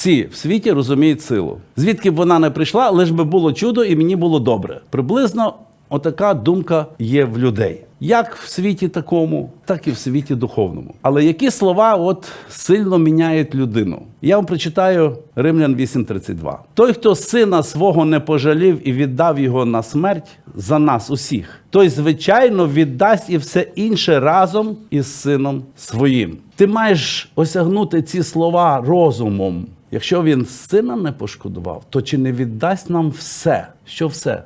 Всі в світі розуміють силу. Звідки б вона не прийшла, лиш би було чудо і мені було добре. Приблизно отака думка є в людей. Як в світі такому, так і в світі духовному. Але які слова от сильно міняють людину? Я вам прочитаю Римлян 8:32. Той, хто сина свого не пожалів і віддав його на смерть за нас усіх, той, звичайно, віддасть і все інше разом із сином своїм. Ти маєш осягнути ці слова розумом. Якщо він сина не пошкодував, то чи не віддасть нам все? Що все?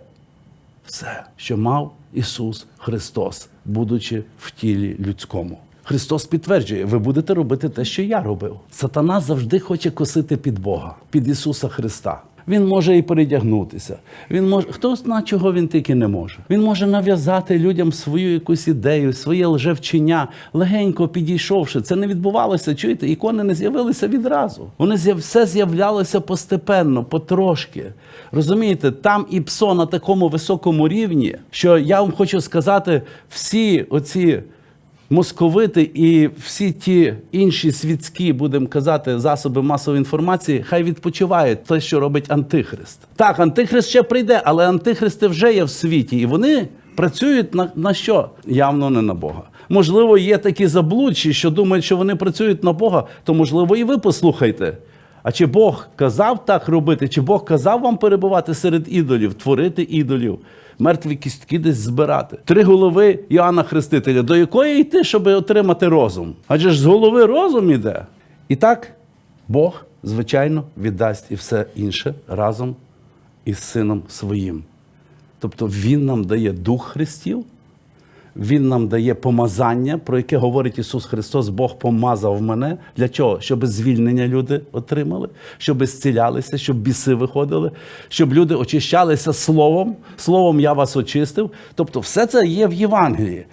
все, що мав Ісус Христос, будучи в тілі людському. Христос підтверджує, ви будете робити те, що я робив. Сатана завжди хоче косити під Бога, під Ісуса Христа. Він може і передягнутися. Він може хто зна, чого він тільки не може. Він може нав'язати людям свою якусь ідею, своє лжевчення, легенько підійшовши. Це не відбувалося. Чуєте, ікони не з'явилися відразу. Вони все з'являлося постепенно, потрошки. Розумієте, там і псо на такому високому рівні, що я вам хочу сказати, всі оці московити і всі ті інші світські, будемо казати, засоби масової інформації, хай відпочивають те, що робить Антихрист. Так, Антихрист ще прийде, але антихристи вже є в світі, і вони працюють на, на що? Явно не на Бога. Можливо, є такі заблудші, що думають, що вони працюють на Бога, то можливо і ви послухайте. А чи Бог казав так робити? Чи Бог казав вам перебувати серед ідолів, творити ідолів, мертві кістки десь збирати? Три голови Іоанна Хрестителя. До якої йти, щоб отримати розум? Адже ж з голови розум іде. І так Бог, звичайно, віддасть і все інше разом із сином своїм. Тобто Він нам дає дух Христів, він нам дає помазання, про яке говорить Ісус Христос, Бог помазав мене. Для чого? Щоб звільнення люди отримали, щоб зцілялися, щоб біси виходили, щоб люди очищалися словом. Словом я вас очистив. Тобто, все це є в Євангелії.